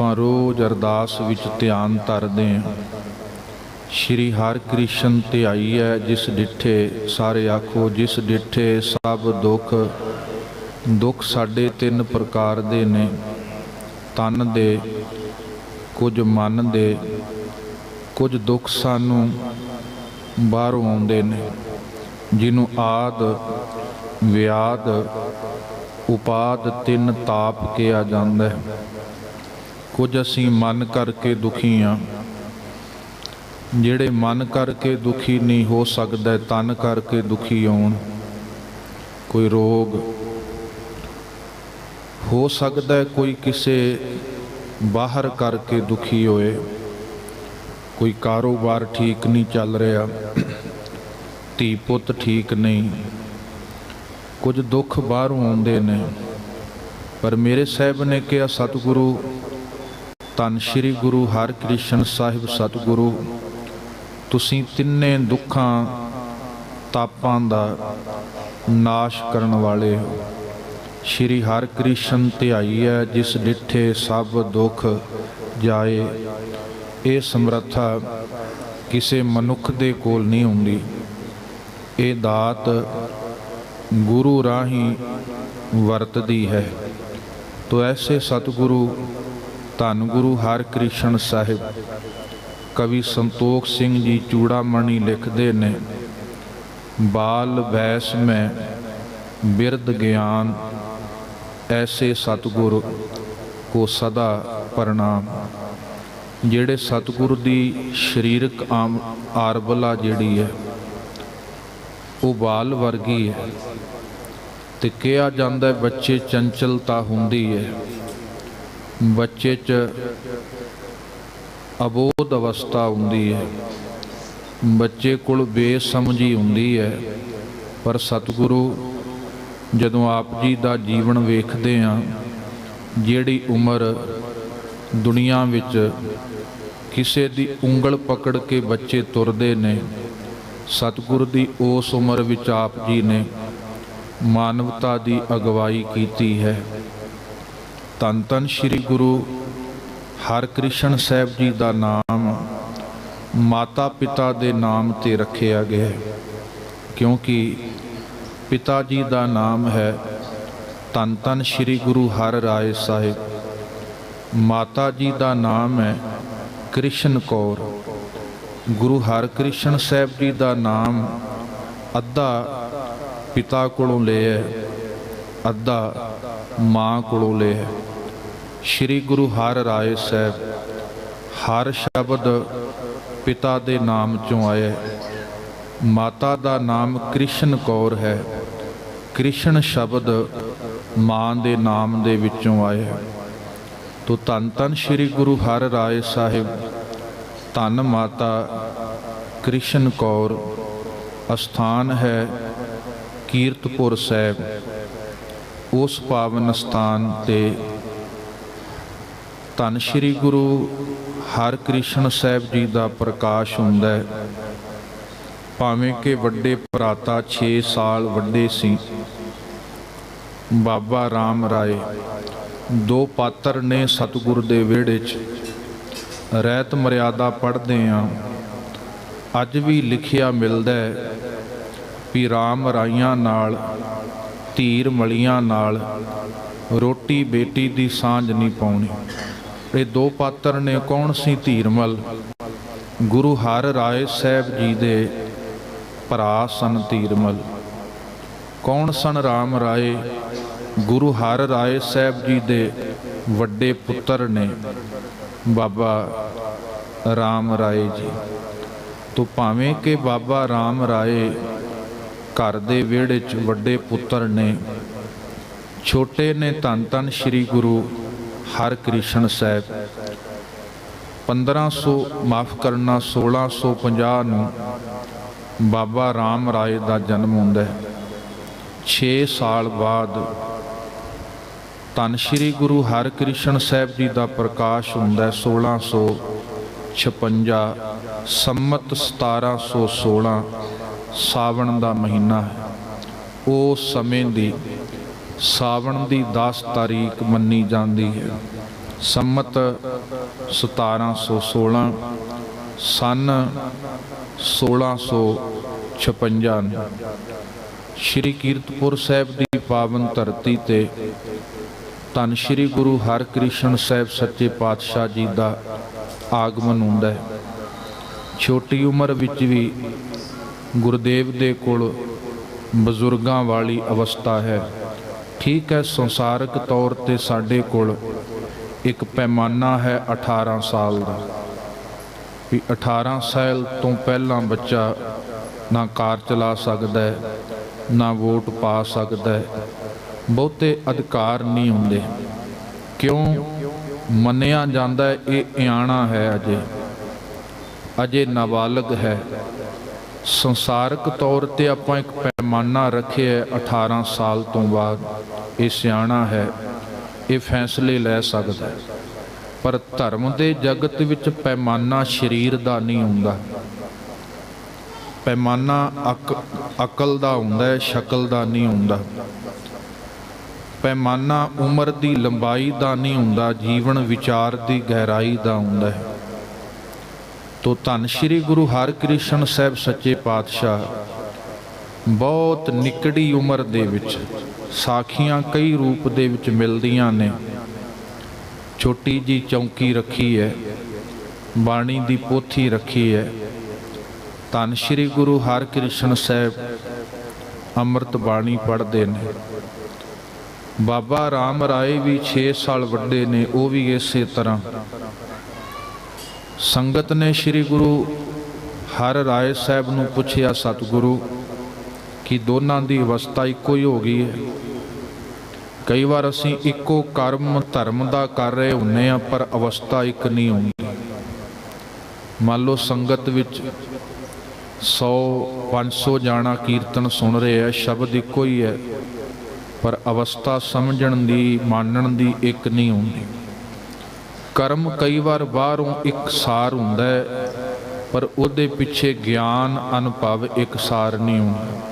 ਆਪਾਂ ਰੋਜ਼ ਅਰਦਾਸ ਵਿੱਚ ਧਿਆਨ ਧਰਦੇ ਹਾਂ। ਸ਼੍ਰੀ ਹਰਿ ਕ੍ਰਿਸ਼ਨ ਧਿਆਈ ਹੈ, ਜਿਸ ਡਿੱਠੇ ਸਾਰੇ ਆਖੋ, ਜਿਸ ਡਿੱਠੇ ਸਭ ਦੁੱਖ ਦੁੱਖ ਸਾਡੇ ਤਿੰਨ ਪ੍ਰਕਾਰ ਦੇ ਨੇ। ਤਨ ਦੇ, ਕੁਝ ਮਨ ਦੇ, ਕੁਝ ਦੁੱਖ ਸਾਨੂੰ ਬਾਹਰੋਂ ਆਉਂਦੇ ਨੇ, ਜਿਹਨੂੰ ਆਦ, ਵਿਆਦ, ਉਪਾਦ ਤਿੰਨ ਤਾਪ ਕਿਹਾ ਜਾਂਦਾ ਹੈ। ਕੁਝ ਅਸੀਂ ਮਨ ਕਰਕੇ ਦੁਖੀ ਆ। ਜਿਹੜੇ ਮਨ ਕਰਕੇ ਦੁਖੀ ਨਹੀਂ ਹੋ ਸਕਦਾ, ਤਨ ਕਰਕੇ ਦੁਖੀ ਹੋਣ। ਕੋਈ ਰੋਗ ਹੋ ਸਕਦਾ ਕੋਈ ਕਿਸੇ ਬਾਹਰ ਕਰਕੇ ਦੁਖੀ ਹੋਏ। ਕੋਈ ਕਾਰੋਬਾਰ ਠੀਕ ਨਹੀਂ ਚੱਲ ਰਿਹਾ। ਧੀ ਪੁੱਤ ਠੀਕ ਨਹੀਂ। ਕੁਝ ਦੁੱਖ ਬਾਹਰੋਂ ਆਉਂਦੇ ਨੇ। ਪਰ ਮੇਰੇ ਸਾਹਿਬ ਨੇ ਕਿਹਾ, ਸਤਿਗੁਰੂ ਧੰਨ ਸ੍ਰੀ ਗੁਰੂ ਹਰਿਕ੍ਰਿਸ਼ਨ ਸਾਹਿਬ ਸਤਿਗੁਰੂ। ਤੁਸੀਂ ਤਿੰਨੇ ਦੁੱਖਾਂ, ਤਾਪਾਂ ਦਾ ਨਾਸ਼ ਕਰਨ ਵਾਲੇ ਹੋ। ਸ਼੍ਰੀ ਹਰਿਕ੍ਰਿਸ਼ਨ ਧਿਆਈ ਹੈ, ਜਿਸ ਡਿੱਠੇ ਸਭ ਦੁੱਖ ਜਾਏ। ਇਹ ਸਮਰੱਥਾ ਕਿਸੇ ਮਨੁੱਖ ਦੇ ਕੋਲ ਨਹੀਂ ਹੁੰਦੀ। ਇਹ ਦਾਤ ਗੁਰੂ ਰਾਹੀਂ ਵਰਤਦੀ ਹੈ। ਤੋ ਐਸੇ ਸਤਿਗੁਰੂ ਧੰਨ ਗੁਰੂ ਹਰਿਕ੍ਰਿਸ਼ਨ ਸਾਹਿਬ। ਕਵੀ ਸੰਤੋਖ ਸਿੰਘ ਜੀ ਚੂੜਾਮਣੀ ਲਿਖਦੇ ਨੇ, ਬਾਲ ਵੈਸ ਮੈਂ ਬਿਰਧ ਗਿਆਨ, ਐਸੇ ਸਤਿਗੁਰ ਕੋ ਸਦਾ ਪ੍ਰਣਾਮ। ਜਿਹੜੇ ਸਤਿਗੁਰ ਦੀ ਸਰੀਰਕ ਆਮ ਆਰਬਲਾ ਜਿਹੜੀ ਹੈ, ਉਹ ਬਾਲ ਵਰਗੀ ਹੈ ਤੇ ਕਿਹਾ ਜਾਂਦਾ ਬੱਚੇ ਚੰਚਲਤਾ ਹੁੰਦੀ ਹੈ। ਬੱਚੇ 'ਚ ਅਬੋਧ ਅਵਸਥਾ ਹੁੰਦੀ ਹੈ। ਬੱਚੇ ਕੋਲ ਬੇਸਮਝੀ ਹੁੰਦੀ ਹੈ। ਪਰ ਸਤਿਗੁਰੂ, ਜਦੋਂ ਆਪ ਜੀ ਦਾ ਜੀਵਨ ਵੇਖਦੇ ਆ ਜਿਹੜੀ ਉਮਰ ਦੁਨੀਆ ਵਿੱਚ ਕਿਸੇ ਦੀ ਉਂਗਲ ਪਕੜ ਕੇ ਬੱਚੇ ਤੁਰਦੇ ਨੇ, ਸਤਿਗੁਰ ਦੀ ਉਸ ਉਮਰ ਵਿੱਚ ਆਪ ਜੀ ਨੇ ਮਾਨਵਤਾ ਦੀ ਅਗਵਾਈ ਕੀਤੀ ਹੈ। ਧੰਨ ਧੰਨ ਸ੍ਰੀ ਗੁਰੂ ਹਰਕ੍ਰਿਸ਼ਨ ਸਾਹਿਬ ਜੀ ਦਾ ਨਾਮ ਮਾਤਾ ਪਿਤਾ ਦੇ ਨਾਮ ਤੇ ਰੱਖਿਆ ਗਿਆ ਹੈ। ਕਿਉਂਕਿ ਪਿਤਾ ਜੀ ਦਾ ਨਾਮ ਹੈ ਤਨ ਤਨ ਸ੍ਰੀ ਗੁਰੂ ਹਰ ਰਾਏ ਸਾਹਿਬ। ਮਾਤਾ ਜੀ ਦਾ ਨਾਮ ਹੈ ਕ੍ਰਿਸ਼ਨ ਕੌਰ। ਗੁਰੂ ਹਰਿਕ੍ਰਿਸ਼ਨ ਸਾਹਿਬ ਜੀ ਦਾ ਨਾਮ ਅੱਧਾ ਪਿਤਾ ਕੋਲੋਂ ਲਿਆ ਅੱਧਾ ਮਾਂ ਕੋਲੋਂ ਲਿਆ ਸ੍ਰੀ ਗੁਰੂ ਹਰ ਰਾਏ ਸਾਹਿਬ, ਹਰ ਸ਼ਬਦ ਪਿਤਾ ਦੇ ਨਾਮ ਚੋਂ ਆਇਆ ਮਾਤਾ ਦਾ ਨਾਮ ਕ੍ਰਿਸ਼ਨ ਕੌਰ ਹੈ। ਕ੍ਰਿਸ਼ਨ ਸ਼ਬਦ ਮਾਂ ਦੇ ਨਾਮ ਦੇ ਵਿੱਚੋਂ ਆਇਆ ਤੋ ਤਨ ਤਨ ਸ੍ਰੀ ਗੁਰੂ ਹਰ ਰਾਏ ਸਾਹਿਬ, ਧੰਨ ਮਾਤਾ ਕ੍ਰਿਸ਼ਨ ਕੌਰ। ਅਸਥਾਨ ਹੈ ਕੀਰਤਪੁਰ ਸਾਹਿਬ। ਉਸ ਪਾਵਨ ਸਥਾਨ ਤੇ ਧੰਨ ਸ੍ਰੀ ਗੁਰੂ ਹਰਿਕ੍ਰਿਸ਼ਨ ਸਾਹਿਬ ਜੀ ਦਾ ਪ੍ਰਕਾਸ਼ ਹੁੰਦਾ ਹੈ। ਭਾਵੇਂ ਕਿ ਵੱਡੇ ਭਰਾਤਾ 6 ਸਾਲ ਵੱਡੇ ਸੀ। ਬਾਬਾ ਰਾਮ ਰਾਏ ਦੋ ਪਾਤਰ ਨੇ ਸਤਿਗੁਰ ਦੇ ਵਿਹੜੇ 'ਚ ਰਹਿਤ ਮਰਿਆਦਾ ਪੜ੍ਹਦੇ ਆ। ਅੱਜ ਵੀ ਲਿਖਿਆ ਮਿਲਦਾ ਹੈ ਵੀ ਰਾਮ ਰਾਈਆਂ ਨਾਲ, ਧੀਰ ਮਲੀਆਂ ਨਾਲ ਰੋਟੀ ਬੇਟੀ ਦੀ ਸਾਂਝ ਨਹੀਂ ਪਾਉਣੀ। ਇਹ ਦੋ ਪਾਤਰ ਨੇ ਕੌਣ ਸੀ ਧੀਰਮਲ ਗੁਰੂ ਹਰ ਰਾਏ ਸਾਹਿਬ ਜੀ ਦੇ ਭਰਾ ਸਨ ਧੀਰਮਲ ਕੌਣ ਸਨ ਰਾਮ ਰਾਏ? ਗੁਰੂ ਹਰ ਰਾਏ ਸਾਹਿਬ ਜੀ ਦੇ ਵੱਡੇ ਪੁੱਤਰ ਨੇ ਬਾਬਾ ਰਾਮ ਰਾਏ ਜੀ। ਤੋਂ ਭਾਵੇਂ ਕਿ ਬਾਬਾ ਰਾਮ ਰਾਏ ਘਰ ਦੇ ਵਿਹੜੇ 'ਚ ਵੱਡੇ ਪੁੱਤਰ ਨੇ, ਛੋਟੇ ਨੇ ਧੰਨ ਧੰਨ ਸ੍ਰੀ ਗੁਰੂ ਹਰਿਕ੍ਰਿਸ਼ਨ ਸਾਹਿਬ। 1500 ਮਾਫ ਕਰਨਾ 1650 ਨੂੰ ਬਾਬਾ ਰਾਮ ਰਾਏ ਦਾ ਜਨਮ ਹੁੰਦਾ ਹੈ। 6 ਸਾਲ ਬਾਅਦ ਧੰਨ ਸ੍ਰੀ ਗੁਰੂ ਹਰਿਕ੍ਰਿਸ਼ਨ ਸਾਹਿਬ ਜੀ ਦਾ ਪ੍ਰਕਾਸ਼ ਹੁੰਦਾ ਹੈ 1656 ਸੰਮਤ 1716 ਸਾਵਣ ਦਾ ਮਹੀਨਾ ਹੈ। ਉਸ ਸਮੇਂ ਦੀ ਸਾਵਣ ਦੀ 10 ਤਾਰੀਖ ਮੰਨੀ ਜਾਂਦੀ ਹੈ। ਸੰਮਤ 1716 ਸਨ 1656 ਸ਼੍ਰੀ ਕੀਰਤਪੁਰ ਸਾਹਿਬ ਦੀ ਪਾਵਨ ਧਰਤੀ ਤੇ ਧੰਨ ਸ਼੍ਰੀ ਗੁਰੂ ਹਰਕ੍ਰਿਸ਼ਨ ਸਾਹਿਬ ਸੱਚੇ ਪਾਤਸ਼ਾਹ ਜੀ ਦਾ ਆਗਮਨ ਹੁੰਦਾ ਹੈ। ਛੋਟੀ ਉਮਰ ਵਿੱਚ ਵੀ ਗੁਰਦੇਵ ਦੇ ਕੋਲ ਬਜ਼ੁਰਗਾਂ ਵਾਲੀ ਅਵਸਥਾ ਹੈ। ਠੀਕ ਹੈ, ਸੰਸਾਰਕ ਤੌਰ ਤੇ ਸਾਡੇ ਕੋਲ ਇੱਕ ਪੈਮਾਨਾ ਹੈ 18 ਸਾਲ ਦਾ। ਵੀ 18 ਸਾਲ ਤੋਂ ਪਹਿਲਾਂ ਬੱਚਾ ਨਾ ਕਾਰ ਚਲਾ ਸਕਦਾ ਹੈ, ਨਾ ਵੋਟ ਪਾ ਸਕਦਾ ਹੈ। ਬਹੁਤੇ ਅਧਿਕਾਰ ਨਹੀਂ ਹੁੰਦੇ। ਕਿਉਂ? ਮੰਨਿਆ ਜਾਂਦਾ ਇਹ ਇਆਣਾ ਹੈ ਅਜੇ। ਅਜੇ ਨਾਬਾਲਗ ਹੈ। ਸੰਸਾਰਕ ਤੌਰ ਤੇ ਆਪਾਂ ਇੱਕ ਪੈਮਾਨਾ ਰੱਖਿਆ ਹੈ 18 ਸਾਲ ਤੋਂ ਬਾਅਦ। ਇਹ ਸਿਆਣਾ ਹੈ, ਇਹ ਫੈਸਲੇ ਲੈ ਸਕਦਾ ਹੈ। ਪਰ ਧਰਮ ਦੇ ਜਗਤ ਵਿੱਚ ਪੈਮਾਨਾ ਸਰੀਰ ਦਾ ਨਹੀਂ ਹੁੰਦਾ। ਪੈਮਾਨਾ ਅਕ- ਅਕਲ ਦਾ ਹੁੰਦਾ ਹੈ, ਸ਼ਕਲ ਦਾ ਨਹੀਂ ਹੁੰਦਾ। ਪੈਮਾਨਾ ਉਮਰ ਦੀ ਲੰਬਾਈ ਦਾ ਨਹੀਂ ਹੁੰਦਾ, ਜੀਵਨ ਵਿਚਾਰ ਦੀ ਗਹਿਰਾਈ ਦਾ ਹੁੰਦਾ ਹੈ। ਤੋ ਧੰਨ ਸ਼੍ਰੀ ਗੁਰੂ ਹਰਕ੍ਰਿਸ਼ਨ ਸਾਹਿਬ ਸੱਚੇ ਪਾਤਸ਼ਾਹ। ਬਹੁਤ ਨਿਕੜੀ ਉਮਰ ਦੇ ਵਿੱਚ ਸਾਖੀਆਂ ਕਈ ਰੂਪ ਦੇ ਵਿੱਚ ਮਿਲਦੀਆਂ ਨੇ। ਛੋਟੀ ਜੀ ਚੌਂਕੀ ਰੱਖੀ ਹੈ, ਬਾਣੀ ਦੀ ਪੋਥੀ ਰੱਖੀ ਹੈ। ਧੰਨ ਸ਼੍ਰੀ ਗੁਰੂ ਹਰਕ੍ਰਿਸ਼ਨ ਸਾਹਿਬ ਅੰਮ੍ਰਿਤ ਬਾਣੀ ਪੜ੍ਹਦੇ ਨੇ। ਬਾਬਾ ਰਾਮ ਰਾਏ ਵੀ 6 ਸਾਲ ਵੱਡੇ ਨੇ, ਉਹ ਵੀ ਇਸੇ ਤਰ੍ਹਾਂ। ਸੰਗਤ ਨੇ ਸ੍ਰੀ ਗੁਰੂ ਹਰ ਰਾਏ ਸਾਹਿਬ ਨੂੰ ਪੁੱਛਿਆ, ਸਤਿਗੁਰੂ, ਕਿ ਦੋਨਾਂ ਦੀ ਅਵਸਥਾ ਇੱਕੋ ਹੀ ਹੋ ਗਈ ਹੈ? ਕਈ ਵਾਰ ਅਸੀਂ ਇੱਕੋ ਕਰਮ, ਧਰਮ ਦਾ ਕਰ ਰਹੇ ਹੁੰਨੇ ਆ ਪਰ ਅਵਸਥਾ ਇੱਕ ਨਹੀਂ ਹੁੰਦੀ। ਮੰਨ ਲਓ ਸੰਗਤ ਵਿੱਚ 100 500 ਜਾਣਾ ਕੀਰਤਨ ਸੁਣ ਰਹੇ ਆ ਸ਼ਬਦ ਇੱਕੋ ਹੀ ਹੈ, ਪਰ ਅਵਸਥਾ ਸਮਝਣ ਦੀ, ਮਾਨਣ ਦੀ ਇੱਕ ਨਹੀਂ ਹੁੰਦੀ। ਕਰਮ ਕਈ ਵਾਰ ਬਾਹਰੋਂ ਇੱਕ ਸਾਰ ਹੁੰਦਾ ਹੈ, ਪਰ ਉਹਦੇ ਪਿੱਛੇ ਗਿਆਨ ਅਨੁਭਵ ਇੱਕ ਸਾਰ ਨਹੀਂ ਹੁੰਦਾ।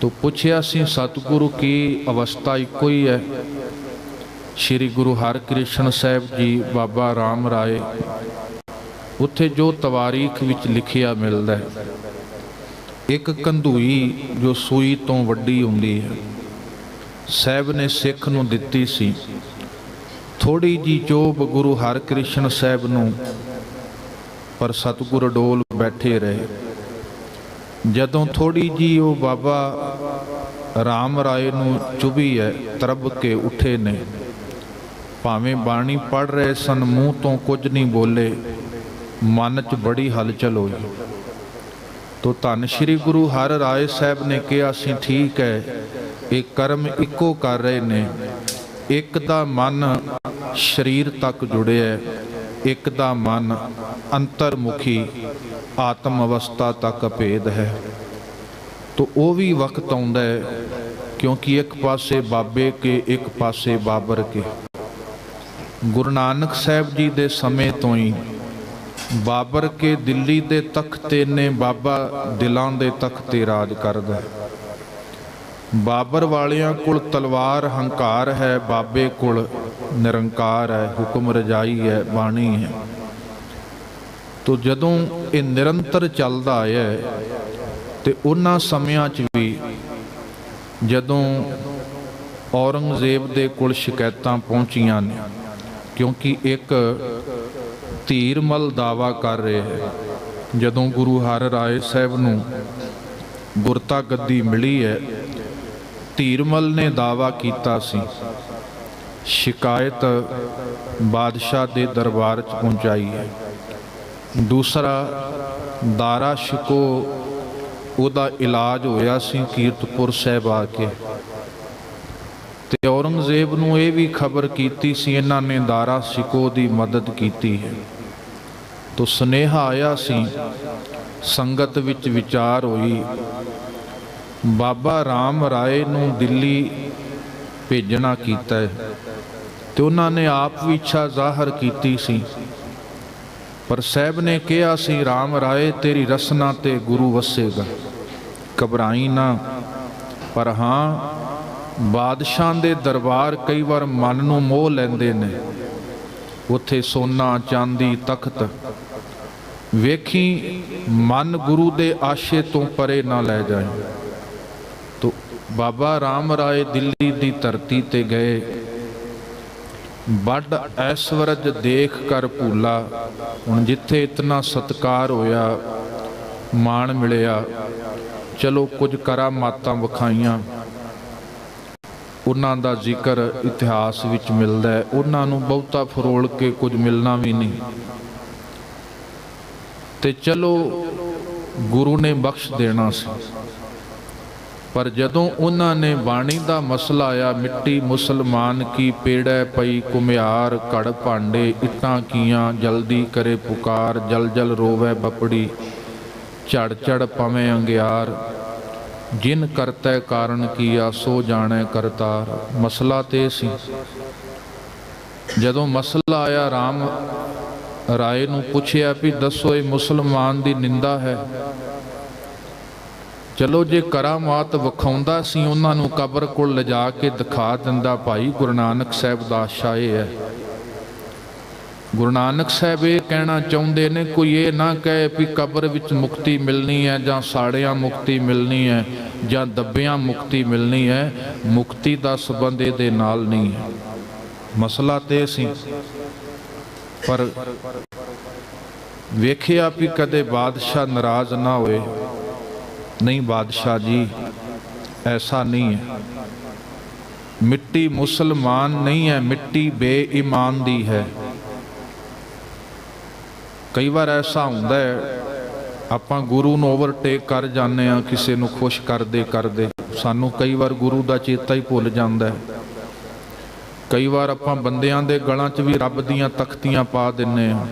ਤੋ ਪੁੱਛਿਆ ਸੀ, ਸਤਿਗੁਰੂ ਕੀ ਅਵਸਥਾ ਇੱਕੋ ਹੀ ਹੈ? ਸ੍ਰੀ ਗੁਰੂ ਹਰਕ੍ਰਿਸ਼ਨ ਸਾਹਿਬ ਜੀ, ਬਾਬਾ ਰਾਮ ਰਾਏ, ਉੱਥੇ ਜੋ ਤਵਾਰੀਖ ਵਿੱਚ ਲਿਖਿਆ ਮਿਲਦਾ ਹੈ, ਇੱਕ ਕੰਧੂਈ ਜੋ ਸੂਈ ਤੋਂ ਵੱਡੀ ਹੁੰਦੀ ਹੈ, ਸਾਹਿਬ ਨੇ ਸਿੱਖ ਨੂੰ ਦਿੱਤੀ ਸੀ। ਥੋੜੀ ਜੀ ਚੋਬ ਗੁਰੂ ਹਰਕ੍ਰਿਸ਼ਨ ਸਾਹਿਬ ਨੂੰ ਪਰ ਸਤਿਗੁਰ ਡੋਲ ਬੈਠੇ ਰਹੇ। ਜਦੋਂ ਥੋੜੀ ਜੀ ਉਹ ਬਾਬਾ ਰਾਮ ਰਾਏ ਨੂੰ ਚੁਬੀ ਹੈ ਤਰਬ ਕੇ ਉੱਠੇ ਨੇ। ਭਾਵੇਂ ਬਾਣੀ ਪੜ ਰਹੇ ਸਨ, ਮੂੰਹ ਤੋਂ ਕੁਝ ਨਹੀਂ ਬੋਲੇ, ਮਨ 'ਚ ਬੜੀ ਹਲਚਲ ਹੋਈ। ਤੋ ਧੰਨ ਸ਼੍ਰੀ ਗੁਰੂ ਹਰ ਰਾਏ ਸਾਹਿਬ ਨੇ ਕਿਹਾ ਸੀ, ਠੀਕ ਹੈ ਇਹ ਕਰਮ ਇੱਕੋ ਕਰ ਰਹੇ ਨੇ। ਇੱਕ ਦਾ ਮਨ ਸਰੀਰ ਤੱਕ ਜੁੜਿਆ ਹੈ, ਇੱਕ ਦਾ ਮਨ ਅੰਤਰਮੁਖੀ ਆਤਮ ਅਵਸਥਾ ਤੱਕ ਭੇਦ ਹੈ। ਤੋ ਉਹ ਵੀ ਵਕਤ ਆਉਂਦਾ ਹੈ, ਕਿਉਂਕਿ ਇੱਕ ਪਾਸੇ ਬਾਬੇ ਕੇ, ਇੱਕ ਪਾਸੇ ਬਾਬਰ ਕੇ। ਗੁਰੂ ਨਾਨਕ ਸਾਹਿਬ ਜੀ ਦੇ ਸਮੇਂ ਤੋਂ ਹੀ ਬਾਬਰ ਕੇ ਦਿੱਲੀ ਦੇ ਤਖਤੇ ਨੇ, ਬਾਬਾ ਦਿਲਾਂ ਦੇ ਤਖਤੇ ਰਾਜ ਕਰਦਾ ਹੈ। ਬਾਬਰ ਵਾਲਿਆਂ ਕੋਲ ਤਲਵਾਰ, ਹੰਕਾਰ ਹੈ, ਬਾਬੇ ਕੋਲ ਨਿਰੰਕਾਰ ਹੈ, ਹੁਕਮ ਰਜਾਈ ਹੈ, ਬਾਣੀ ਹੈ। ਤੋ ਜਦੋਂ ਇਹ ਨਿਰੰਤਰ ਚੱਲਦਾ ਆਇਆ ਹੈ, ਤੇ ਉਹਨਾਂ ਸਮਿਆਂ 'ਚ ਵੀ ਜਦੋਂ ਔਰੰਗਜ਼ੇਬ ਦੇ ਕੋਲ ਸ਼ਿਕਾਇਤਾਂ ਪਹੁੰਚੀਆਂ ਨੇ, ਕਿਉਂਕਿ ਇੱਕ ਧੀਰਮਲ ਦਾਵਾ ਕਰ ਰਿਹਾ ਹੈ, ਜਦੋਂ ਗੁਰੂ ਹਰ ਰਾਏ ਸਾਹਿਬ ਨੂੰ ਗੁਰਤਾ ਗੱਦੀ ਮਿਲੀ ਹੈ ਧੀਰਮਲ ਨੇ ਦਾਵਾ ਕੀਤਾ ਸੀ। ਸ਼ਿਕਾਇਤ ਬਾਦਸ਼ਾਹ ਦੇ ਦਰਬਾਰ 'ਚ ਪਹੁੰਚਾਈ ਹੈ। ਦੂਸਰਾ, ਦਾਰਾ ਸ਼ਿਕੋ ਉਹਦਾ ਇਲਾਜ ਹੋਇਆ ਸੀ ਕੀਰਤਪੁਰ ਸਾਹਿਬ ਆ ਕੇ। ਤੇ ਔਰੰਗਜ਼ੇਬ ਨੂੰ ਇਹ ਵੀ ਖਬਰ ਕੀਤੀ ਸੀ, ਇਹਨਾਂ ਨੇ ਦਾਰਾ ਸ਼ਿਕੋ ਦੀ ਮਦਦ ਕੀਤੀ ਹੈ। ਤੋ ਸੁਨੇਹਾ ਆਇਆ ਸੀ, ਸੰਗਤ ਵਿੱਚ ਵਿਚਾਰ ਹੋਈ ਬਾਬਾ ਰਾਮ ਰਾਏ ਨੂੰ ਦਿੱਲੀ ਭੇਜਣਾ ਕੀਤਾ ਹੈ ਤੇ ਉਹਨਾਂ ਨੇ ਆਪ ਵੀ ਇੱਛਾ ਜ਼ਾਹਰ ਕੀਤੀ ਸੀ। ਪਰ ਸਾਹਿਬ ਨੇ ਕਿਹਾ ਸੀ, ਰਾਮ ਰਾਏ, ਤੇਰੀ ਰਸਨਾ ਤੇ ਗੁਰੂ ਵਸੇਗਾ। ਘਬਰਾਈ ਨਾ। ਪਰ ਹਾਂ, ਬਾਦਸ਼ਾਹ ਦੇ ਦਰਬਾਰ ਕਈ ਵਾਰ ਮਨ ਨੂੰ ਮੋਹ ਲੈਂਦੇ ਨੇ। ਉੱਥੇ ਸੋਨਾ, ਚਾਂਦੀ, ਤਖਤ। ਵੇਖੀ, ਮਨ ਗੁਰੂ ਦੇ ਆਸ਼ੇ ਤੋਂ ਪਰੇ ਨਾ ਲੈ ਜਾਏ। ਬਾਬਾ ਰਾਮ ਰਾਏ ਦਿੱਲੀ ਦੀ ਧਰਤੀ ਤੇ ਗਏ। ਵੱਡ ਐਸ਼ਵਰਜ ਦੇਖ ਕਰ ਭੂਲਾ, ਹੁਣ ਜਿੱਥੇ ਇਤਨਾ ਸਤਕਾਰ ਹੋਇਆ, ਮਾਣ ਮਿਲਿਆ, ਚਲੋ ਕੁਝ ਕਰਾਮਾਤਾਂ ਵਿਖਾਈਆਂ। ਉਹਨਾਂ ਦਾ ਜ਼ਿਕਰ ਇਤਿਹਾਸ ਵਿੱਚ ਮਿਲਦਾ ਹੈ। ਉਹਨਾਂ ਨੂੰ ਬਹੁਤਾ ਫਰੋਲ ਕੇ ਕੁਝ ਮਿਲਣਾ ਵੀ ਨਹੀਂ। ਤੇ ਚਲੋ ਗੁਰੂ ਨੇ ਬਖਸ਼ ਦੇਣਾ ਸੀ। ਪਰ ਜਦੋਂ ਉਹਨਾਂ ਨੇ ਬਾਣੀ ਦਾ ਮਸਲਾ ਆਇਆ, ਮਿੱਟੀ ਮੁਸਲਮਾਨ ਕੀ ਪੇੜੈ ਪਈ ਕੁਮਿਆਰ ਘੜ ਭਾਂਡੇ ਇਤਾਂ ਕੀਆਂ, ਜਲਦੀ ਕਰੇ ਪੁਕਾਰ, ਜਲ ਜਲ ਰੋਵੇ ਬਪੜੀ, ਝੜ ਝੜ ਪਵੇਂ ਅੰਗਿਆਰ। ਜਿਨ ਕਰਤੈ ਕਾਰਨ ਕੀਆ, ਸੋ ਜਾਣੈ ਕਰਤਾਰ। ਮਸਲਾ ਤੇ ਸੀ। ਜਦੋਂ ਮਸਲਾ ਆਇਆ RAM ਰਾਏ ਨੂੰ ਪੁੱਛਿਆ ਵੀ ਦੱਸੋ, ਇਹ ਮੁਸਲਮਾਨ ਦੀ ਨਿੰਦਾ ਹੈ? ਚਲੋ ਜੇ ਕਰਾਮਾਤ ਵਿਖਾਉਂਦਾ ਸੀ, ਉਹਨਾਂ ਨੂੰ ਕਬਰ ਕੋਲ ਲਿਜਾ ਕੇ ਦਿਖਾ ਦਿੰਦਾ, ਭਾਈ ਗੁਰੂ ਨਾਨਕ ਸਾਹਿਬ ਦਾ ਆਸ਼ਾ ਇਹ ਹੈ। ਗੁਰੂ ਨਾਨਕ ਸਾਹਿਬ ਇਹ ਕਹਿਣਾ ਚਾਹੁੰਦੇ ਨੇ, ਕੋਈ ਇਹ ਨਾ ਕਹੇ ਵੀ ਕਬਰ ਵਿੱਚ ਮੁਕਤੀ ਮਿਲਣੀ ਹੈ, ਜਾਂ ਸਾੜਿਆਂ ਮੁਕਤੀ ਮਿਲਣੀ ਹੈ, ਜਾਂ ਦੱਬਿਆਂ ਮੁਕਤੀ ਮਿਲਣੀ ਹੈ, ਮੁਕਤੀ ਦਾ ਸਬੰਧ ਇਹਦੇ ਨਾਲ ਨਹੀਂ ਹੈ। ਮਸਲਾ ਤੇ ਸੀ। ਪਰ ਵੇਖਿਆ ਵੀ ਕਦੇ ਬਾਦਸ਼ਾਹ ਨਾਰਾਜ਼ ਨਾ ਹੋਏ। ਨਹੀਂ ਬਾਦਸ਼ਾਹ ਜੀ, ਐਸਾ ਨਹੀਂ ਹੈ। ਮਿੱਟੀ ਮੁਸਲਮਾਨ ਨਹੀਂ ਹੈ, ਮਿੱਟੀ ਬੇਈਮਾਨ ਦੀ ਹੈ। ਕਈ ਵਾਰ ਐਸਾ ਹੁੰਦਾ ਹੈ, ਆਪਾਂ ਗੁਰੂ ਨੂੰ ਓਵਰਟੇਕ ਕਰ ਜਾਂਦੇ ਆ ਕਿਸੇ ਨੂੰ ਖੁਸ਼ ਕਰਦੇ ਕਰਦੇ। ਸਾਨੂੰ ਕਈ ਵਾਰ ਗੁਰੂ ਦਾ ਚੇਤਾ ਹੀ ਭੁੱਲ ਜਾਂਦਾ ਹੈ। ਕਈ ਵਾਰ ਆਪਾਂ ਬੰਦਿਆਂ ਦੇ ਗਲਾਂ 'ਚ ਵੀ ਰੱਬ ਦੀਆਂ ਤਖਤੀਆਂ ਪਾ ਦਿੰਨੇ ਆ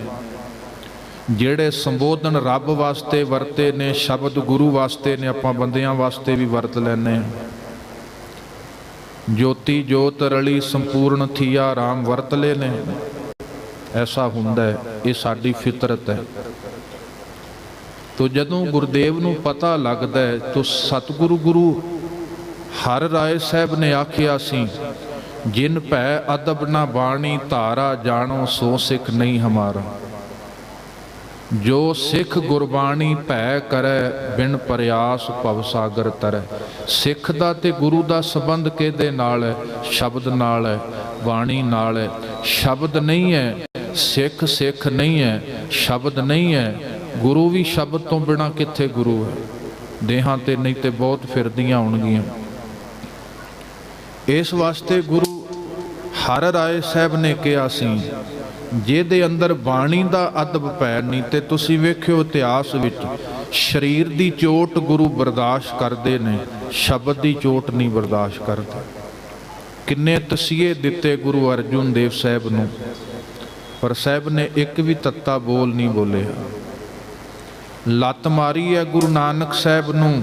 ਜਿਹੜੇ ਸੰਬੋਧਨ ਰੱਬ ਵਾਸਤੇ ਵਰਤੇ ਨੇ, ਸ਼ਬਦ ਗੁਰੂ ਵਾਸਤੇ ਨੇ, ਆਪਾਂ ਬੰਦਿਆਂ ਵਾਸਤੇ ਵੀ ਵਰਤ ਲੈਨੇ ਆ ਜੋਤੀ ਜੋਤ ਰਲੀ ਸੰਪੂਰਨ ਥੀਆ, ਰਾਮ ਵਰਤ ਲੈ ਨੇ। ਐਸਾ ਹੁੰਦਾ ਹੈ, ਇਹ ਸਾਡੀ ਫਿਤਰਤ ਹੈ। ਤੋ ਜਦੋਂ ਗੁਰਦੇਵ ਨੂੰ ਪਤਾ ਲੱਗਦਾ ਹੈ, ਤੋ ਸਤਿਗੁਰੂ ਗੁਰੂ ਹਰ ਰਾਏ ਸਾਹਿਬ ਨੇ ਆਖਿਆ ਸੀ, ਜਿਨ ਭੈ ਅਦਬ ਨਾ ਬਾਣੀ ਧਾਰਾ ਜਾਣੋ ਸੋ ਸਿੱਖ ਨਹੀਂ ਹਮਾਰਾ। ਜੋ ਸਿੱਖ ਗੁਰਬਾਣੀ ਭੈ ਕਰੈ, ਬਿਨ ਪ੍ਰਯਾਸ ਭਵ ਸਾਗਰ ਤਰੈ। ਸਿੱਖ ਦਾ ਤੇ ਗੁਰੂ ਦਾ ਸੰਬੰਧ ਕਿਹਦੇ ਨਾਲ ਹੈ? ਸ਼ਬਦ ਨਾਲ ਹੈ, ਬਾਣੀ ਨਾਲ ਹੈ। ਸ਼ਬਦ ਨਹੀਂ ਹੈ, ਸਿੱਖ ਸਿੱਖ ਨਹੀਂ ਹੈ, ਸ਼ਬਦ ਨਹੀਂ ਹੈ। ਗੁਰੂ ਵੀ ਸ਼ਬਦ ਤੋਂ ਬਿਨਾ ਕਿੱਥੇ ਗੁਰੂ ਹੈ? ਦੇਹਾਂ ਤੇ ਨਹੀਂ ਤੇ ਬਹੁਤ ਫਿਰਦੀਆਂ ਹੋਣਗੀਆਂ। ਇਸ ਵਾਸਤੇ ਗੁਰੂ ਹਰ ਰਾਏ ਸਾਹਿਬ ਨੇ ਕਿਹਾ ਸੀ ਜਿਹਦੇ ਅੰਦਰ ਬਾਣੀ ਦਾ ਅਦਬ ਪੈ ਨਹੀਂ ਤੇ ਤੁਸੀਂ ਵੇਖਿਓ ਇਤਿਹਾਸ ਵਿੱਚ ਸਰੀਰ ਦੀ ਚੋਟ ਗੁਰੂ ਬਰਦਾਸ਼ਤ ਕਰਦੇ ਨੇ, ਸ਼ਬਦ ਦੀ ਚੋਟ ਨਹੀਂ ਬਰਦਾਸ਼ਤ ਕਰਦੇ। ਕਿੰਨੇ ਤਸੀਹੇ ਦਿੱਤੇ ਗੁਰੂ ਅਰਜੁਨ ਦੇਵ ਸਾਹਿਬ ਨੂੰ, ਪਰ ਸਾਹਿਬ ਨੇ ਇੱਕ ਵੀ ਤੱਤਾ ਬੋਲ ਨਹੀਂ ਬੋਲਿਆ। ਲੱਤ ਮਾਰੀ ਹੈ ਗੁਰੂ ਨਾਨਕ ਸਾਹਿਬ ਨੂੰ,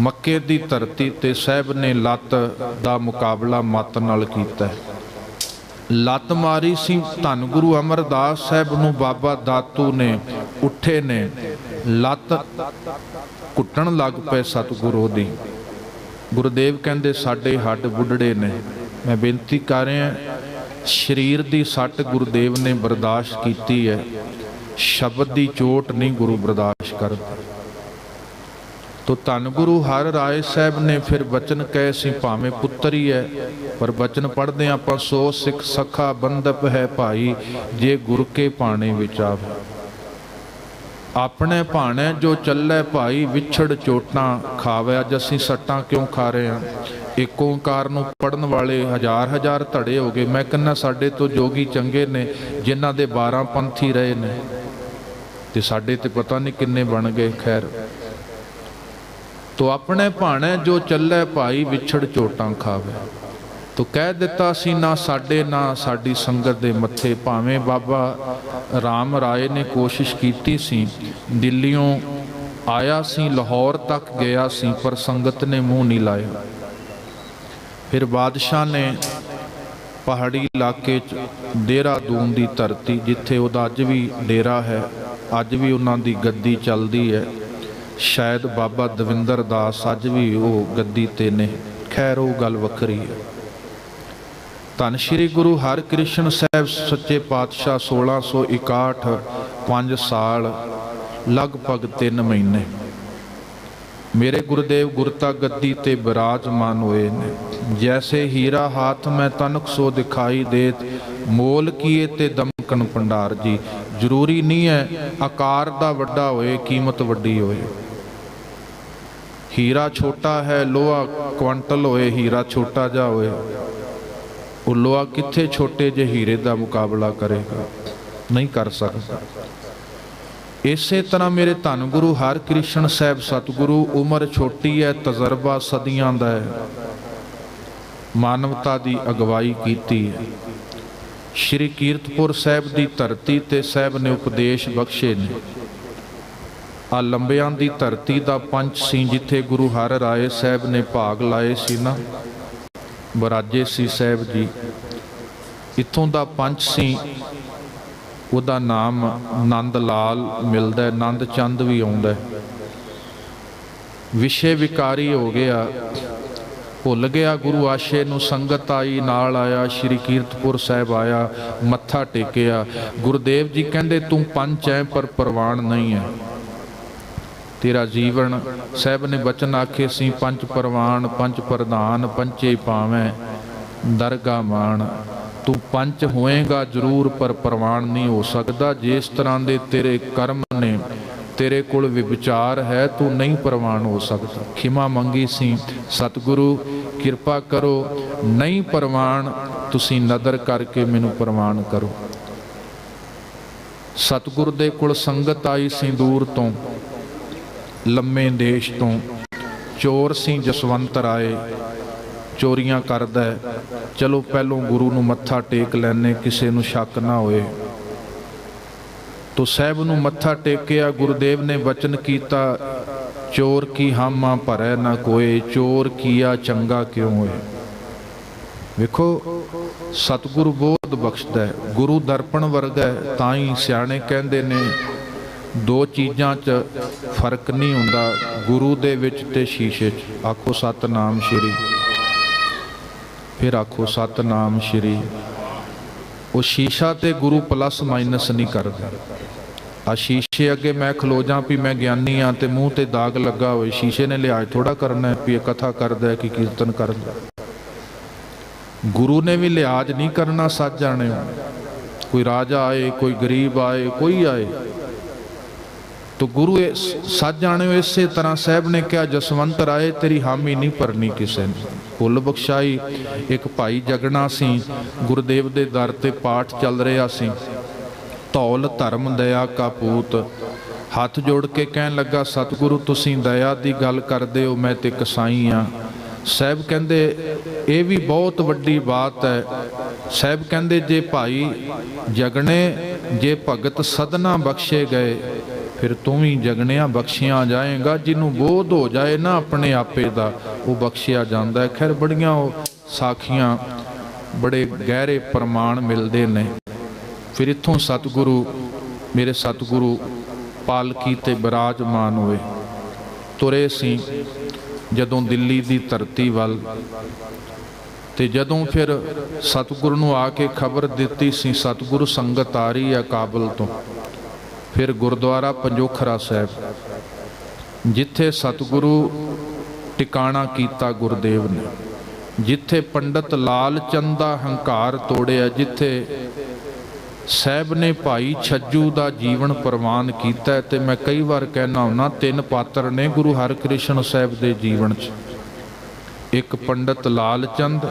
ਮੱਕੇ ਦੀ ਧਰਤੀ ਤੇ ਸਾਹਿਬ ਨੇ ਲੱਤ ਦਾ ਮੁਕਾਬਲਾ ਮੱਤ ਨਾਲ ਕੀਤਾ। ਲੱਤ ਮਾਰੀ ਸੀ, ਧੰਨ ਗੁਰੂ ਅਮਰਦਾਸ ਸਾਹਿਬ ਨੂੰ ਬਾਬਾ ਦਾਤੂ ਨੇ ਉੱਠੇ ਨੇ। ਲੱਤ ਕੁੱਟਣ ਲੱਗ ਪਏ ਸਤਿਗੁਰੂ ਦੀ। ਗੁਰਦੇਵ ਕਹਿੰਦੇ, ਸਾਡੇ ਹੱਡ ਬੁੱਢੜੇ ਨੇ। ਮੈਂ ਬੇਨਤੀ ਕਰ ਰਿਹਾ, ਸਰੀਰ ਦੀ ਸੱਟ ਗੁਰਦੇਵ ਨੇ ਬਰਦਾਸ਼ਤ ਕੀਤੀ ਹੈ। ਸ਼ਬਦ ਦੀ ਚੋਟ ਨਹੀਂ ਗੁਰੂ ਬਰਦਾਸ਼ਤ ਕਰਦਾ। ਤੋ ਧੰਨ ਗੁਰੂ ਹਰ ਰਾਏ ਸਾਹਿਬ ਨੇ ਫਿਰ ਬਚਨ ਕਹੇ ਸੀ, ਭਾਵੇਂ ਪੁੱਤਰ ਹੀ ਹੈ ਪਰ ਬਚਨ ਪੜ੍ਹਦੇ ਆਪਾਂ, ਸੋ ਸਿੱਖ ਸਖਾ ਬੰਦਪ ਹੈ ਭਾਈ, ਜੇ ਗੁਰ ਕੇ ਪਾਣੇ ਵਿੱਚ ਆਵੇ। ਆਪਣੇ ਭਾਣੇ ਜੋ ਚੱਲੇ ਭਾਈ, ਵਿਛੜ ਚੋਟਾਂ ਖਾਵੇ, ਅੱਜ ਅਸੀਂ ਸੱਟਾਂ ਕਿਉਂ ਖਾ ਰਹੇ ਹਾਂ ਇੱਕ ਓੰਕਾਰ ਨੂੰ ਪੜਨ ਵਾਲੇ ਹਜ਼ਾਰ ਹਜ਼ਾਰ ਧੜੇ ਹੋ ਗਏ, ਮੈਂ ਕਹਿੰਦਾ, ਸਾਡੇ ਤੋਂ ਜੋਗੀ ਚੰਗੇ ਨੇ, ਜਿਨ੍ਹਾਂ ਦੇ 12 ਪੰਥੀ ਰਹੇ ਨੇ। ਤੇ ਸਾਡੇ ਤੇ ਪਤਾ ਨਹੀਂ ਕਿੰਨੇ ਬਣ ਗਏ, ਖੈਰ। ਤੋ ਆਪਣੇ ਭਾਣੇ ਜੋ ਚੱਲੇ ਭਾਈ ਵਿਛੜ ਚੋਟਾਂ ਖਾਵੇ। ਤੋ ਕਹਿ ਦਿੱਤਾ ਸੀ, ਨਾ ਸਾਡੇ, ਨਾ ਸਾਡੀ ਸੰਗਤ ਦੇ ਮੱਥੇ। ਭਾਵੇਂ ਬਾਬਾ ਰਾਮ ਰਾਏ ਨੇ ਕੋਸ਼ਿਸ਼ ਕੀਤੀ ਸੀ ਦਿੱਲੀੋਂ ਆਇਆ ਸੀ, ਲਾਹੌਰ ਤੱਕ ਗਿਆ ਸੀ, ਪਰ ਸੰਗਤ ਨੇ ਮੂੰਹ ਨਹੀਂ ਲਾਇਆ। ਫਿਰ ਬਾਦਸ਼ਾਹ ਨੇ ਪਹਾੜੀ ਇਲਾਕੇ 'ਚ ਦੇਹਰਾਦੂਨ ਦੀ ਧਰਤੀ, ਜਿੱਥੇ ਉਹਦਾ ਅੱਜ ਵੀ ਡੇਰਾ ਹੈ, ਅੱਜ ਵੀ ਉਹਨਾਂ ਦੀ ਗੱਦੀ ਚੱਲਦੀ ਹੈ। ਸ਼ਾਇਦ ਬਾਬਾ ਦਵਿੰਦਰ ਦਾਸ ਅੱਜ ਵੀ ਉਹ ਗੱਦੀ ਤੇ ਨੇ। ਖੈਰ, ਉਹ ਗੱਲ ਵੱਖਰੀ ਹੈ। ਧੰਨ ਸ਼੍ਰੀ ਗੁਰੂ ਹਰਿਕ੍ਰਿਸ਼ਨ ਸਾਹਿਬ ਸੱਚੇ ਪਾਤਸ਼ਾਹ 1661 5 ਸਾਲ, ਲਗਭਗ 3 ਮਹੀਨੇ। ਮੇਰੇ ਗੁਰਦੇਵ ਗੁਰਤਾ ਗੱਦੀ ਤੇ ਬਿਰਾਜਮਾਨ ਹੋਏ ਨੇ। ਜੈਸੇ ਹੀਰਾ ਹਾਥ ਮੈਂ ਤਨਕ ਸੋ ਦਿਖਾਈ ਦੇਤ, ਮੋਲ ਕੀਏ ਤੇ ਦਮਕਨ ਭੰਡਾਰ ਜੀ। ਜ਼ਰੂਰੀ ਨਹੀਂ ਹੈ ਆਕਾਰ ਦਾ ਵੱਡਾ ਹੋਏ, ਕੀਮਤ ਵੱਡੀ ਹੋਏ। ਹੀਰਾ ਛੋਟਾ ਹੈ, ਲੋਹਾ ਕੁਆਂਟਲ ਹੋਏ, ਹੀਰਾ ਛੋਟਾ ਜਾ ਹੋਏ। ਉਹ ਲੋਹਾ ਕਿੱਥੇ ਛੋਟੇ ਜਿਹੇ ਹੀਰੇ ਦਾ ਮੁਕਾਬਲਾ ਕਰੇਗਾ? ਨਹੀਂ ਕਰ ਸਕਦਾ। ਇਸੇ ਤਰ੍ਹਾਂ ਮੇਰੇ ਧੰਨ ਗੁਰੂ ਹਰਿਕ੍ਰਿਸ਼ਨ ਸਾਹਿਬ ਸਤਿਗੁਰੂ, ਉਮਰ ਛੋਟੀ ਹੈ, ਤਜਰਬਾ ਸਦੀਆਂ ਦਾ ਹੈ। ਮਾਨਵਤਾ ਦੀ ਅਗਵਾਈ ਕੀਤੀ ਹੈ। ਸ਼੍ਰੀ ਕੀਰਤਪੁਰ ਸਾਹਿਬ ਦੀ ਧਰਤੀ ਤੇ ਸਾਹਿਬ ਨੇ ਉਪਦੇਸ਼ ਬਖਸ਼ੇ ਨੇ। ਆ ਲੰਬਿਆਂ ਦੀ ਧਰਤੀ ਦਾ ਪੰਚ ਸੀ ਜਿੱਥੇ ਗੁਰੂ ਹਰ ਰਾਏ ਸਾਹਿਬ ਨੇ ਭਾਗ ਲਾਏ ਸੀ ਨਾ। ਬਰਾਜੇ ਸੀ ਸਾਹਿਬ ਜੀ। ਇੱਥੋਂ ਦਾ ਪੰਚ ਸੀ, ਉਹਦਾ ਨਾਮ ਨੰਦ ਲਾਲ ਮਿਲਦਾ ਹੈ ਨੰਦ ਚੰਦ ਵੀ ਆਉਂਦਾ ਹੈ। ਵਿਸ਼ੇ ਵਿਕਾਰੀ ਹੋ ਗਿਆ। ਭੁੱਲ ਗਿਆ ਗੁਰੂ ਆਸ਼ੇ ਨੂੰ ਸੰਗਤ ਆਈ, ਨਾਲ ਆਇਆ, ਸ਼੍ਰੀ ਕੀਰਤਪੁਰ ਸਾਹਿਬ ਆਇਆ, ਮੱਥਾ ਟੇਕਿਆ। ਗੁਰਦੇਵ ਜੀ ਕਹਿੰਦੇ, ਤੂੰ ਪੰਚ ਹੈ ਪਰ ਪ੍ਰਵਾਨ ਨਹੀਂ ਹੈ ਤੇਰਾ ਜੀਵਨ, ਸਾਹਿਬ ਨੇ ਬਚਨ ਆਖੇ ਸੀ, ਪੰਜ ਪ੍ਰਵਾਨ, ਪੰਜ ਪ੍ਰਧਾਨ ਪੰਚੇ ਪਾਵੇਂ ਦਰਗਾ ਮਾਣ। ਤੂੰ ਪੰਚ ਹੋਏਗਾ ਜ਼ਰੂਰ, ਪਰ ਪ੍ਰਵਾਨ ਨਹੀਂ ਹੋ ਸਕਦਾ। ਜਿਸ ਤਰ੍ਹਾਂ ਦੇ ਤੇਰੇ ਕਰਮ ਨੇ, ਤੇਰੇ ਕੋਲ ਵਿਚਾਰ ਹੈ, ਤੂੰ ਨਹੀਂ ਪ੍ਰਵਾਨ ਹੋ ਸਕਦਾ। ਖਿਮਾ ਮੰਗੀ ਸੀ, ਸਤਿਗੁਰੂ, ਕਿਰਪਾ ਕਰੋ, ਨਹੀਂ ਪ੍ਰਵਾਨ, ਤੁਸੀਂ ਨਦਰ ਕਰਕੇ ਮੈਨੂੰ ਪ੍ਰਵਾਨ ਕਰੋ। ਸਤਿਗੁਰ ਦੇ ਕੋਲ ਸੰਗਤ ਆਈ ਸੀ ਦੂਰ ਤੋਂ। ਲੰਮੇ ਦੇਸ਼ ਤੋਂ ਚੋਰ ਸੀ ਜਸਵੰਤ ਰਾਏ। ਚੋਰੀਆਂ ਕਰਦਾ ਚਲੋ ਪਹਿਲੋਂ ਗੁਰੂ ਨੂੰ ਮੱਥਾ ਟੇਕ ਲੈਣੇ ਕਿਸੇ ਨੂੰ ਸ਼ੱਕ ਨਾ ਹੋਏ। ਤੋ ਸਾਹਿਬ ਨੂੰ ਮੱਥਾ ਟੇਕਿਆ, ਗੁਰਦੇਵ ਨੇ ਵਚਨ ਕੀਤਾ, ਚੋਰ ਕੀ ਹਾਮਾ ਭਰੈ ਨਾ ਕੋਏ, ਚੋਰ ਕੀਆ ਚੰਗਾ ਕਿਉ ਹੋਏ। ਵੇਖੋ, ਸਤਿਗੁਰੂ ਬੋਧ ਬਖਸ਼ਦਾ ਹੈ। ਗੁਰੂ ਦਰਪਣ ਵਰਗਾ ਹੈ, ਤਾਂ ਹੀ ਸਿਆਣੇ ਕਹਿੰਦੇ ਨੇ ਦੋ ਚੀਜ਼ਾਂ 'ਚ ਫ਼ਰਕ ਨਹੀਂ ਹੁੰਦਾ, ਗੁਰੂ ਦੇ ਵਿੱਚ ਤੇ ਸ਼ੀਸ਼ੇ 'ਚ। ਆਖੋ ਸਤਨਾਮ ਸ਼੍ਰੀ। ਫਿਰ ਆਖੋ ਸਤਨਾਮ ਸ਼੍ਰੀ। ਉਹ ਸ਼ੀਸ਼ਾ ਤੇ ਗੁਰੂ ਪਲੱਸ ਮਾਈਨਸ ਨਹੀਂ ਕਰਦਾ। ਆ ਸ਼ੀਸ਼ੇ ਅੱਗੇ ਮੈਂ ਖਲੋ ਜਾਂ ਵੀ ਮੈਂ ਗਿਆਨੀ ਆ ਤੇ ਮੂੰਹ ਤੇ ਦਾਗ ਲੱਗਾ ਹੋਵੇ ਸ਼ੀਸ਼ੇ ਨੇ ਲਿਹਾਜ਼ ਥੋੜਾ ਕਰਨਾ ਵੀ ਇਹ ਕਥਾ ਕਰਦਾ ਕਿ ਕੀਰਤਨ ਕਰਦਾ। ਗੁਰੂ ਨੇ ਵੀ ਲਿਹਾਜ਼ ਨਹੀਂ ਕਰਨਾ, ਸੱਚ ਜਾਣਿਓ। ਕੋਈ ਰਾਜਾ ਆਏ, ਕੋਈ ਗਰੀਬ ਆਏ, ਕੋਈ ਆਏ। ਤੋ ਗੁਰੂ ਇਹ ਸੱਚ ਜਾਣਿਓ, ਇਸੇ ਤਰ੍ਹਾਂ ਸਾਹਿਬ ਨੇ ਕਿਹਾ, ਜਸਵੰਤ ਰਾਏ, ਤੇਰੀ ਹਾਮੀ ਨਹੀਂ ਭਰਨੀ ਕਿਸੇ ਨੇ। ਕੁੱਲ ਬਖਸ਼ਾਈ, ਇੱਕ ਭਾਈ ਜਗਣਾ ਸੀ, ਗੁਰਦੇਵ ਦੇ ਦਰ ਤੇ ਪਾਠ ਚੱਲ ਰਿਹਾ ਸੀ। ਧੌਲ ਧਰਮ ਦਇਆ ਕਾ ਹੱਥ ਜੋੜ ਕੇ ਕਹਿਣ ਲੱਗਾ, ਸਤਿਗੁਰੂ, ਤੁਸੀਂ ਦਇਆ ਦੀ ਗੱਲ ਕਰਦੇ ਹੋ, ਮੈਂ ਤੇ ਕਸਾਈ ਆ। ਸਾਹਿਬ ਕਹਿੰਦੇ, ਇਹ ਵੀ ਬਹੁਤ ਵੱਡੀ ਬਾਤ ਹੈ। ਸਾਹਿਬ ਕਹਿੰਦੇ, ਜੇ ਭਾਈ ਜਗਣੇ ਜੇ ਭਗਤ ਸਦਨਾ ਬਖਸ਼ੇ ਗਏ ਫਿਰ ਤੂੰ ਵੀ ਜਗਣਿਆ ਬਖਸ਼ਿਆ ਜਾਏਗਾ ਜਿਹਨੂੰ ਬੋਧ ਹੋ ਜਾਏ ਨਾ ਆਪਣੇ ਆਪੇ ਦਾ, ਉਹ ਬਖਸ਼ਿਆ ਜਾਂਦਾ ਹੈ। ਖੈਰ, ਬੜੀਆਂ ਉਹ ਸਾਖੀਆਂ, ਬੜੇ ਗਹਿਰੇ ਪ੍ਰਮਾਣ ਮਿਲਦੇ ਨੇ। ਫਿਰ ਇੱਥੋਂ ਸਤਿਗੁਰੂ, ਮੇਰੇ ਸਤਿਗੁਰੂ ਪਾਲਕੀ ਤੇ ਬਿਰਾਜਮਾਨ ਹੋਏ। ਤੁਰੇ ਸੀ ਜਦੋਂ ਦਿੱਲੀ ਦੀ ਧਰਤੀ ਵੱਲ ਤੇ ਜਦੋਂ ਫਿਰ ਸਤਿਗੁਰੂ ਨੂੰ ਆ ਕੇ ਖਬਰ ਦਿੱਤੀ ਸੀ, ਸਤਿਗੁਰੂ ਸੰਗਤ ਆ ਰਹੀ ਹੈ ਕਾਬਲ ਤੋਂ। ਫਿਰ ਗੁਰਦੁਆਰਾ ਪੰਜੋਖਰਾ ਸਾਹਿਬ, ਜਿੱਥੇ ਸਤਿਗੁਰੂ ਟਿਕਾਣਾ ਕੀਤਾ ਗੁਰਦੇਵ ਨੇ, ਜਿੱਥੇ ਪੰਡਤ ਲਾਲ ਚੰਦ ਦਾ ਹੰਕਾਰ ਤੋੜਿਆ, ਜਿੱਥੇ ਸਾਹਿਬ ਨੇ ਭਾਈ ਛੱਜੂ ਦਾ ਜੀਵਨ ਪ੍ਰਵਾਨ ਕੀਤਾ ਹੈ, ਤੇ ਮੈਂ ਕਈ ਵਾਰ ਕਹਿਣਾ ਹੁੰਨਾ, ਤਿੰਨ ਪਾਤਰ ਨੇ ਗੁਰੂ ਹਰਿਕ੍ਰਿਸ਼ਨ ਸਾਹਿਬ ਦੇ ਜੀਵਨ 'ਚ। ਇੱਕ ਪੰਡਤ ਲਾਲ ਚੰਦ,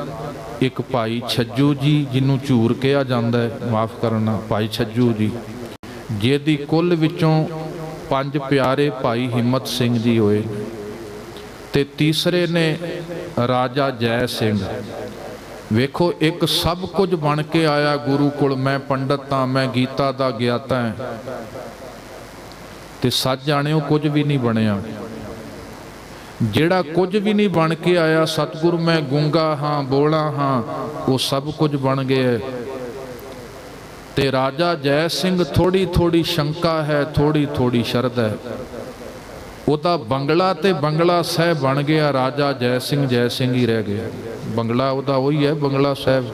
ਇੱਕ ਭਾਈ ਛੱਜੂ ਜੀ, ਜਿਹਨੂੰ ਝੂਰ ਕਿਹਾ ਜਾਂਦਾ ਹੈ, ਮਾਫ ਕਰਨਾ, ਭਾਈ ਛੱਜੂ ਜੀ। ਜਿਹਦੀ ਕੁੱਲ ਵਿੱਚੋਂ ਪੰਜ ਪਿਆਰੇ ਭਾਈ ਹਿੰਮਤ ਸਿੰਘ ਜੀ ਹੋਏ ਤੇ ਤੀਸਰੇ ਨੇ ਰਾਜਾ ਜੈ ਸਿੰਘ। ਵੇਖੋ, ਇੱਕ ਸਭ ਕੁਝ ਬਣ ਕੇ ਆਇਆ ਗੁਰੂ ਕੋਲ, ਮੈਂ ਪੰਡਤ ਤਾਂ, ਮੈਂ ਗੀਤਾ ਦਾ ਗਿਆਤਾ ਹਾਂ। ਤੇ ਸੱਚ ਜਾਣਿਓ, ਕੁਝ ਵੀ ਨਹੀਂ ਬਣਿਆ। ਜਿਹੜਾ ਕੁਝ ਵੀ ਨਹੀਂ ਬਣ ਕੇ ਆਇਆ, ਸਤਿਗੁਰੂ, ਮੈਂ ਗੂੰਗਾ ਹਾਂ, ਬੋਲਾ ਹਾਂ, ਉਹ ਸਭ ਕੁਝ ਬਣ ਗਿਆ ਤੇ ਰਾਜਾ ਜੈ ਸਿੰਘ ਥੋੜੀ ਥੋੜੀ ਸ਼ੰਕਾ ਹੈ, ਥੋੜੀ ਥੋੜੀ ਸ਼ਰਧ ਹੈ। ਉਹਦਾ ਬੰਗਲਾ ਤੇ ਬੰਗਲਾ ਸਾਹਿਬ ਬਣ ਗਿਆ, ਰਾਜਾ ਜੈ ਸਿੰਘ ਜੈ ਸਿੰਘ ਹੀ ਰਹਿ ਗਿਆ। ਬੰਗਲਾ ਉਹਦਾ ਉਹੀ ਹੈ, ਬੰਗਲਾ ਸਾਹਿਬ।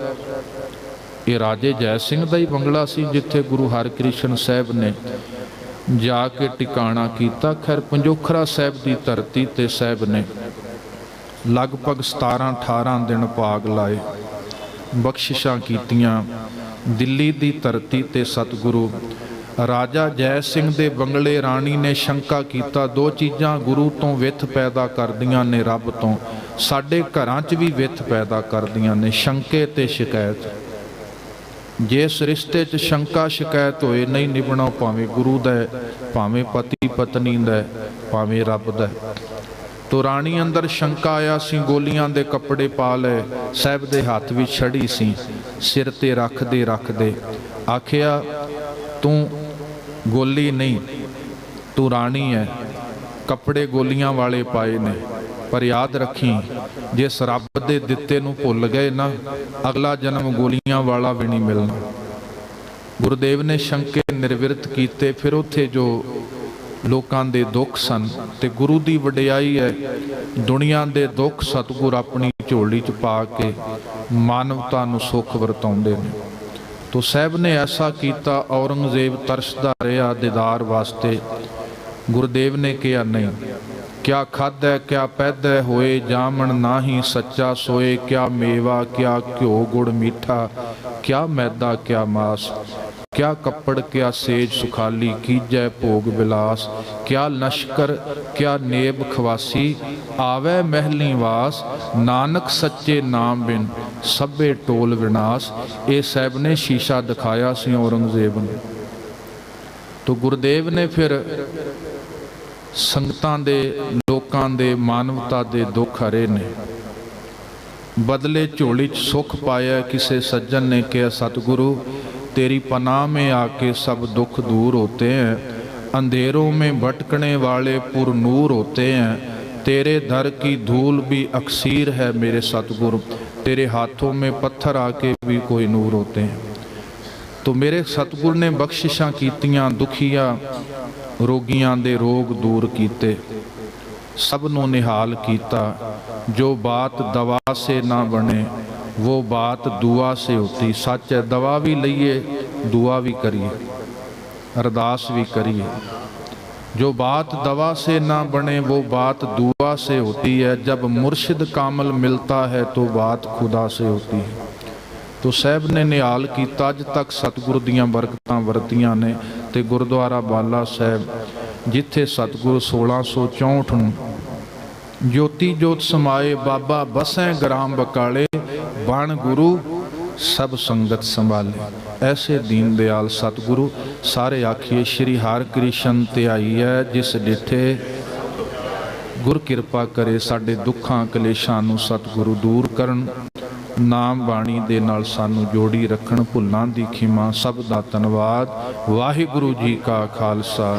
ਇਹ ਰਾਜੇ ਜੈ ਸਿੰਘ ਦਾ ਹੀ ਬੰਗਲਾ ਸੀ, ਜਿੱਥੇ ਗੁਰੂ ਹਰਿਕ੍ਰਿਸ਼ਨ ਸਾਹਿਬ ਨੇ ਜਾ ਕੇ ਟਿਕਾਣਾ ਕੀਤਾ। ਖੈਰ, ਪੰਜੋਖਰਾ ਸਾਹਿਬ ਦੀ ਧਰਤੀ ਤੇ ਸਾਹਿਬ ਨੇ ਲਗਭਗ 17 18 ਦਿਨ ਭਾਗ ਲਾਏ, ਬਖਸ਼ਿਸ਼ਾਂ ਕੀਤੀਆਂ। ਦਿੱਲੀ ਦੀ ਧਰਤੀ ਤੇ ਸਤਿਗੁਰੂ। ਰਾਜਾ ਜੈ ਸਿੰਘ ਦੇ ਬੰਗਲੇ ਰਾਣੀ ਨੇ ਸ਼ੰਕਾ ਕੀਤਾ, ਦੋ ਚੀਜ਼ਾਂ ਗੁਰੂ ਤੋਂ ਵਿੱਥ ਪੈਦਾ ਕਰਦੀਆਂ ਨੇ ਰੱਬ ਤੋਂ। ਸਾਡੇ ਘਰਾਂ 'ਚ ਵੀ ਵਿੱਥ ਪੈਦਾ ਕਰਦੀਆਂ ਨੇ, ਸ਼ੰਕੇ ਤੇ ਸ਼ਿਕਾਇਤ। ਜੇ ਇਸ 'ਚ ਸ਼ੰਕਾ ਸ਼ਿਕਾਇਤ ਹੋਏ, ਨਹੀਂ ਨਿਭਣਾ ਭਾਵੇਂ ਗੁਰੂ ਦਾ ਭਾਵੇਂ ਪਤੀ ਪਤਨੀ ਦਾ ਭਾਵੇਂ ਰੱਬ ਦਾ ਤੋ ਰਾਣੀ ਅੰਦਰ ਸ਼ੰਕਾ ਆਇਆ ਸੀ, ਗੋਲੀਆਂ ਦੇ ਕੱਪੜੇ ਪਾ ਲਏ, ਸਾਹਿਬ ਦੇ ਹੱਥ ਵੀ ਛੜੀ ਸੀ, ਸਿਰ ਤੇ ਰੱਖਦੇ ਰੱਖਦੇ ਆਖਿਆ, ਤੂੰ ਗੋਲੀ ਨਹੀਂ, ਤੂੰ ਰਾਣੀ ਹੈ ਕੱਪੜੇ ਗੋਲੀਆਂ ਵਾਲੇ ਪਾਏ ਨੇ, ਪਰ ਯਾਦ ਰੱਖੀ ਜੇ ਰੱਬ ਦੇ ਦਿੱਤੇ ਨੂੰ ਭੁੱਲ ਗਏ ਨਾ, ਅਗਲਾ ਜਨਮ ਗੋਲੀਆਂ ਵਾਲਾ ਵੀ ਨਹੀਂ ਮਿਲਣਾ। ਗੁਰਦੇਵ ਨੇ ਸ਼ੰਕੇ ਨਿਰਵਿਰਤ ਕੀਤੇ, ਫਿਰ ਉੱਥੇ ਜੋ ਲੋਕਾਂ ਦੇ ਦੁੱਖ ਸਨ ਤੇ ਗੁਰੂ ਦੀ ਵਡਿਆਈ ਹੈ। ਦੁਨੀਆ ਦੇ ਦੁੱਖ ਸਤਿਗੁਰ ਆਪਣੀ ਝੋਲੀ 'ਚ ਪਾ ਕੇ ਮਾਨਵਤਾ ਨੂੰ ਸੁੱਖ ਵਰਤਾਉਂਦੇ ਨੇ। ਤੋ ਸਾਹਿਬ ਨੇ ਐਸਾ ਕੀਤਾ, ਔਰੰਗਜ਼ੇਬ ਤਰਸਦਾ ਰਿਹਾ ਦੀਦਾਰ ਵਾਸਤੇ। ਗੁਰਦੇਵ ਨੇ ਕਿਹਾ, ਨਹੀਂ, ਕਿਆ ਖਾਧੈ, ਕਿਆ ਪੈਦੈ ਹੋਏ, ਜਾਮਣ ਨਾਹੀ ਸੱਚਾ ਸੋਏ, ਕਿਆ ਮੇਵਾ, ਕਿਆ ਘਿਓ ਗੁੜ ਮੀਠਾ, ਕਿਆ ਮੈਦਾ, ਕਿਆ ਮਾਸ। ਕਿਆ ਕੱਪੜ, ਕਿਆ ਸੇਜ ਸੁਖਾਲੀ ਕੀਜੈ ਭੋਗ ਬਿਲਾਸ, ਕਿਆ ਲਸ਼ਕਰ, ਕਿਆ ਨੇਬ ਖਵਾਸੀ, ਆਵੇ ਮਹਿਲੀ ਵਾਸ, ਨਾਨਕ ਸੱਚੇ ਨਾਮ ਬਿਨ, ਸਭੇ ਟੋਲ ਵਿਨਾਸ਼, ਇਹ ਸਹਿਬ ਨੇ ਸ਼ੀਸ਼ਾ ਦਿਖਾਇਆ ਸੀ ਔਰੰਗਜ਼ੇਬ ਨੂੰ। ਤੋ ਗੁਰਦੇਵ ਨੇ ਫਿਰ ਸੰਗਤਾਂ ਦੇ, ਲੋਕਾਂ ਦੇ, ਮਾਨਵਤਾ ਦੇ ਦੁੱਖ ਹਰੇ ਨੇ। ਬਦਲੇ ਝੋਲੀ 'ਚ ਸੁੱਖ ਪਾਇਆ ਕਿਸੇ ਸੱਜਣ ਨੇ ਕਿਹਾ, ਸਤਿਗੁਰੂ तेरी पनाह में आके सब दुख दूर होते हैं अंधेरों में भटकने वाले पुरनूर होते हैं तेरे दर की धूल भी अक्सीर है मेरे सतगुरु तेरे हाथों में पत्थर आके भी कोई नूर होते हैं तो ਮੇਰੇ ਸਤਗੁਰ ਨੇ ਬਖਸ਼ਿਸ਼ਾਂ ਕੀਤੀਆਂ ਦੁਖੀਆਂ ਰੋਗੀਆਂ ਦੇ ਰੋਗ ਦੂਰ ਕੀਤੇ ਸਭ ਨੂੰ ਨਿਹਾਲ ਕੀਤਾ ਜੋ ਬਾਤ ਦਵਾ ਸੇ ਨਾ ਬਣੇ वो बात दुआ से होती सच है दवा भी लइए दुआ भी करिए अरदास भी करिए जो बात दवा से ना बने वो बात दुआ से होती है जब मुर्शिद कामल मिलता है तो बात खुदा से होती है ਤੋ ਸਾਹਿਬ ਨੇ ਨਿਹਾਲ ਕੀਤਾ ਅੱਜ ਤੱਕ ਸਤਿਗੁਰੂ ਦੀਆਂ ਬਰਕਤਾਂ ਵਰਤੀਆਂ ਨੇ ਤੇ ਗੁਰਦੁਆਰਾ ਬਾਲਾ ਸਾਹਿਬ ਜਿੱਥੇ ਸਤਿਗੁਰੂ 1664 ਨੂੰ ਜੋਤੀ ਜੋਤ ਸਮਾਏ ਬਾਬਾ ਬਸੈ ਗ੍ਰਾਮ ਬਕਾਲੇ, ਬਣ ਗੁਰੂ ਸਭ ਸੰਗਤ ਸੰਭਾਲੇ। ਐਸੇ ਦੀਨ ਦਿਆਲ ਸਤਿਗੁਰੂ, ਸਾਰੇ ਆਖੀਏ ਸ੍ਰੀ ਹਰਿ ਕ੍ਰਿਸ਼ਨ ਤੇ ਆਈ ਹੈ ਜਿਸ ਡਿਠੇ ਗੁਰ ਕਿਰਪਾ ਕਰੇ, ਸਾਡੇ ਦੁੱਖਾਂ ਕਲੇਸ਼ਾਂ ਨੂੰ ਸਤਿਗੁਰੂ ਦੂਰ ਕਰਨ। ਨਾਮ ਬਾਣੀ ਦੇ ਨਾਲ ਸਾਨੂੰ ਜੋੜੀ ਰੱਖਣ, ਭੁੱਲਾਂ ਦੀ ਖਿਮਾ, ਸਭ ਦਾ ਧੰਨਵਾਦ। ਵਾਹਿਗੁਰੂ ਜੀ ਕਾ ਖਾਲਸਾ।